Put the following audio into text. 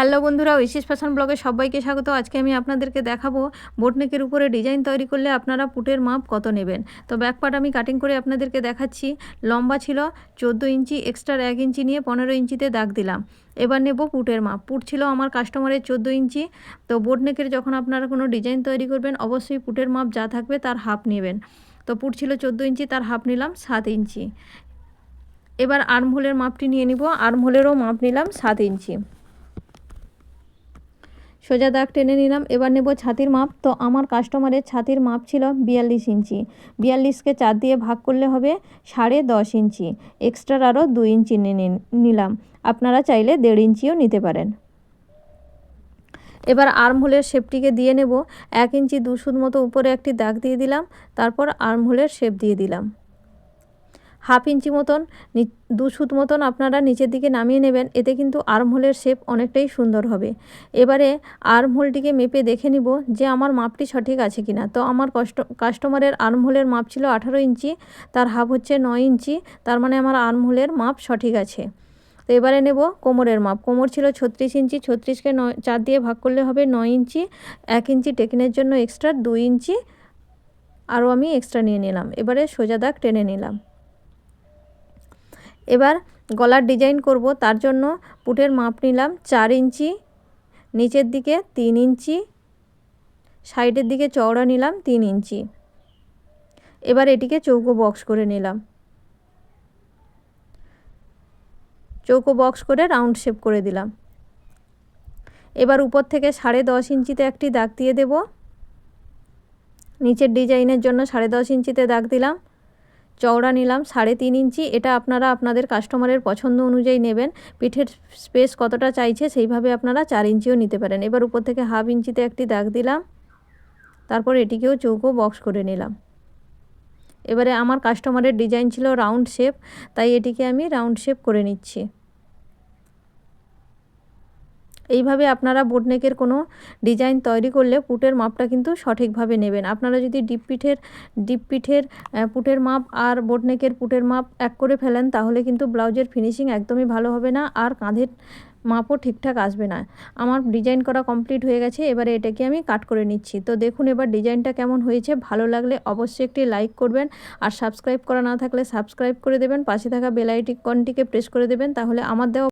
Hello বন্ধুরা, ঐশিস fashion ব্লগে সবাইকে স্বাগত। আজকে আমি আপনাদেরকে দেখাবো বোটনেকের উপরে ডিজাইন তৈরি করলে আপনারা পুটের মাপ কত নেবেন। তো ব্যাক পার্ট আমি কাটিং করে আপনাদেরকে দেখাচ্ছি। লম্বা ছিল চোদ্দ ইঞ্চি এক্সট্রা এক ইঞ্চি নিয়ে পনেরো ইঞ্চিতে দাগ দিলাম। এবার নেব পুটের মাপ। পুট ছিল আমার কাস্টমারের চোদ্দ ইঞ্চি। তো বোটনেকের যখন আপনারা কোনো ডিজাইন তৈরি করবেন, অবশ্যই পুটের মাপ যা থাকবে তার হাফ নেবেন। তো পুট ছিল চোদ্দ ইঞ্চি, তার হাফ নিলাম সাত ইঞ্চি। এবার আর্মহোলের মাপটি নিয়ে নিব। আর্মহোলেরও মাপ নিলাম সাত ইঞ্চি। সোজা দাগ টেনে নিলাম, এবার নেব ছাতির মাপ। তো আমার কাস্টমারের ছাতির মাপ ছিল বিয়াল্লিশ ইঞ্চি। বিয়াল্লিশকে চার দিয়ে ভাগ করলে হবে সাড়ে দশ ইঞ্চি। এক্সট্রার আরও দুই ইঞ্চি নিলাম। আপনারা চাইলে দেড় ইঞ্চিও নিতে পারেন। এবার আর্মহোলের শেপটিকে দিয়ে নেব। এক ইঞ্চি দুশুদ মতো উপরে একটি দাগ দিয়ে দিলাম, তারপর আর্মহোলের শেপ দিয়ে দিলাম। হাফ ইঞ্চি মতন দু সুত মতন আপনারা নিচের দিকে নামিয়ে নেবেন, এতে কিন্তু আর্মহোলের শেপ অনেকটাই সুন্দর হবে। এবারে আর্মহোলটিকে মেপে দেখে নিব যে আমার মাপটি সঠিক আছে কি না তো আমার কষ্ট কাস্টমারের আর্মহোলের মাপ ছিল আঠারো ইঞ্চি, তার হাফ হচ্ছে নয় ইঞ্চি, তার মানে আমার আর্মহোলের মাপ সঠিক আছে। তো এবারে নেব কোমরের মাপ। কোমর ছিল ছত্রিশ ইঞ্চি, ছত্রিশকে নয়, চার দিয়ে ভাগ করলে হবে নয় ইঞ্চি, এক ইঞ্চি টেকিনের জন্য এক্সট্রা দুই ইঞ্চি, আরও আমি এক্সট্রা নিয়ে নিলাম। এবারে সোজা দাগ টেনে নিলাম। এবার গলার ডিজাইন করব। তার জন্য পুটের মাপ নিলাম চার ইঞ্চি, নিচের দিকে তিন ইঞ্চি, সাইডের দিকে চওড়া নিলাম তিন ইঞ্চি। এবার এটিকে চৌকো বক্স করে নিলাম। চৌকো বক্স করে রাউন্ড শেপ করে দিলাম। এবার উপর থেকে সাড়ে দশ ইঞ্চিতে একটি দাগ দিয়ে দেব। নিচের ডিজাইনের জন্য সাড়ে দশ ইঞ্চিতে দাগ দিলাম। চওড়া নিলাম, সাড়ে তিন ইঞ্চি। এটা আপনারা আপনাদের কাস্টমারের পছন্দ অনুযায়ী নেবেন। পিঠের স্পেস কতটা চাইছে সেইভাবে আপনারা চার ইঞ্চিও নিতে পারেন। এবার উপর থেকে হাফ ইঞ্চিতে একটি দাগ দিলাম। তারপর এটিকেও চৌকো বক্স করে নিলাম। এবারে আমার কাস্টমারের ডিজাইন ছিল রাউন্ড শেপ, তাই এটিকে আমি রাউন্ড শেপ করে নিচ্ছি। এইভাবে আপনারা বোটনেকের কোনো ডিজাইন তৈরি করলে পুটের মাপটা কিন্তু সঠিকভাবে নেবেন। আপনারা যদি ডিপ পিঠের ডিপ পিঠের পুটের মাপ আর বোটনেকের পুটের মাপ এক করে ফেলেন, তাহলে কিন্তু ব্লাউজের ফিনিশিং একদমই ভালো হবে না আর কাঁধের মাপও ঠিকঠাক আসবে না। আমার ডিজাইন করা কমপ্লিট হয়ে গেছে, এবারে এটাকে আমি কাট করে নিচ্ছি। তো দেখুন এবার ডিজাইনটা কেমন হয়েছে, ভালো লাগলে অবশ্যই একটি লাইক করবেন আর সাবস্ক্রাইব করা না থাকলে সাবস্ক্রাইব করে দেবেন, পাশে থাকা বেলাইটি কনটিকে প্রেস করে দেবেন, তাহলে আমার দেওয়া